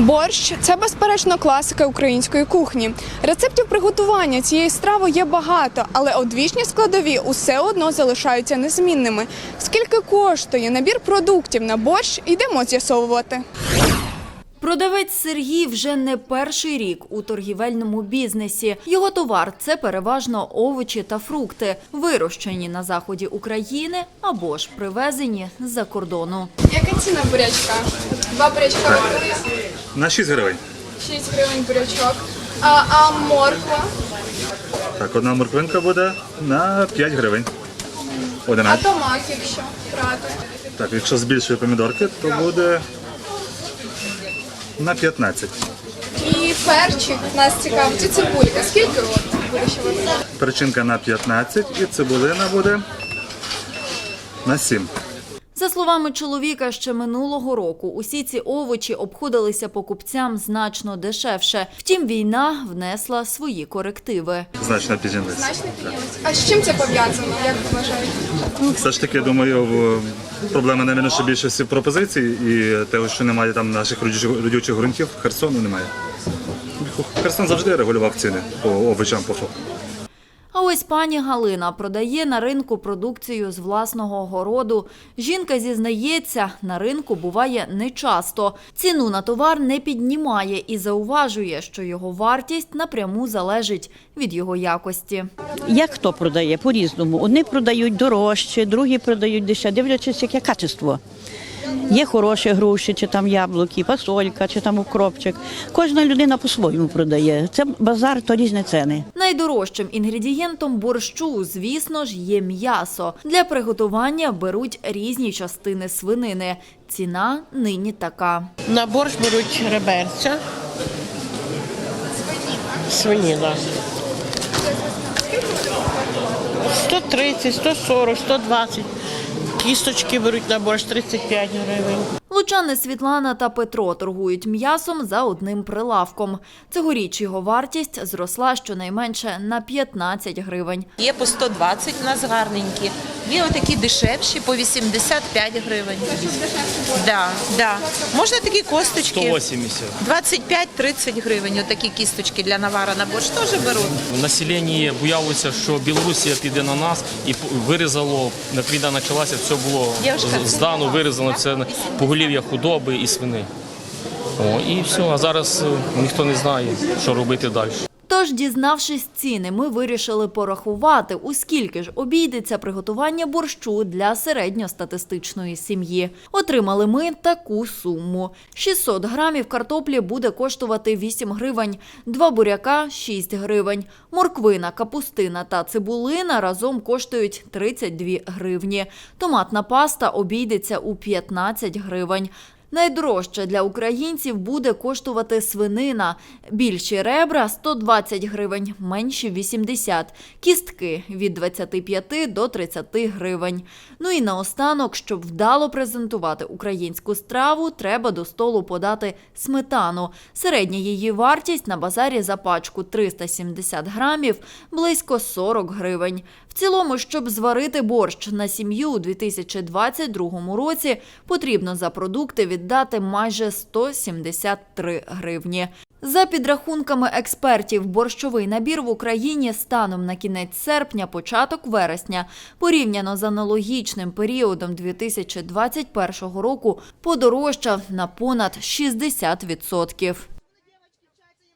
Борщ це безперечно класика української кухні. Рецептів приготування цієї страви є багато, але одвічні складові усе одно залишаються незмінними. Скільки коштує набір продуктів на борщ, йдемо з'ясовувати. Продавець Сергій вже не перший рік у торгівельному бізнесі. Його товар це переважно овочі та фрукти, вирощені на заході України або ж привезені з-за кордону. Яка ціна бурячка? Два бурячка На 6 гривень. 6 гривень бурячок. А, а морква? Так, одна морквинка буде на 5 гривень. А 11. томат, якщо брати? Так, якщо з більшої помідорки, то буде на 15. І перчик нас цікавить. Це цибулька. Скільки от буде ще вона? Перчинка на 15 і цибулина буде на 7. За словами чоловіка, ще минулого року усі ці овочі обходилися покупцям значно дешевше. Втім, війна внесла свої корективи. Значно піднялось. А з чим це пов'язано? Як ви вважаєте? Ну, Все ж таки, думаю, проблема не що більшості пропозицій і того, що немає там наших родючих, ґрунтів, Херсону немає. Херсон завжди регулював ціни по овочам, по фруктам. А ось пані Галина продає на ринку продукцію з власного городу. Жінка зізнається, на ринку буває нечасто. Ціну на товар не піднімає і зауважує, що його вартість напряму залежить від його якості. Як хто продає по-різному. Одні продають дорожче, другі продають дешевше, дивлячись, яке качество. Є хороші груші, чи там яблуки, фасолька, чи там укропчик. Кожна людина по-своєму продає. Це базар, то різні ціни. Найдорожчим інгредієнтом борщу, звісно ж, є м'ясо. Для приготування беруть різні частини свинини. Ціна нині така. На борщ беруть реберця. Свиніна. 130, 140, 120. Кісточки беруть на борщ 35 гривень. Лучани Світлана та Петро торгують м'ясом за одним прилавком. Цьогоріч його вартість зросла щонайменше на 15 гривень. Є по 120 у нас гарненькі. Є отакі дешевші по 85 гривень. Да, да. Можна такі косточки 180. 25-30 гривень. Отакі кісточки для навара на борщ теж беруть. В населенні боялося, що Білорусія піде на нас і вирізало, як війна почалася, все було здано, вирізано, це поголів'я худоби і свини. О, і все, а зараз е, ніхто не знає, що робити далі. Тож, дізнавшись ціни, ми вирішили порахувати, у скільки ж обійдеться приготування борщу для середньостатистичної сім'ї. Отримали ми таку суму: 600 грамів картоплі буде коштувати 8 гривень, два буряка 6 гривень, морквина, капустина та цибулина разом коштують 32 гривні. Томатна паста обійдеться у 15 гривень. Найдорожче для українців буде коштувати свинина. Більші ребра 120 гривень, менші 80. Кістки від 25 до 30 гривень. Ну і наостанок, щоб вдало презентувати українську страву, треба до столу подати сметану. Середня її вартість на базарі за пачку 370 грамів близько 40 гривень. Цілому, щоб зварити борщ на сім'ю у 2022 році, потрібно за продукти віддати майже 173 гривні. За підрахунками експертів, борщовий набір в Україні станом на кінець серпня, початок вересня, порівняно з аналогічним періодом 2021 року, подорожчав на понад 60%.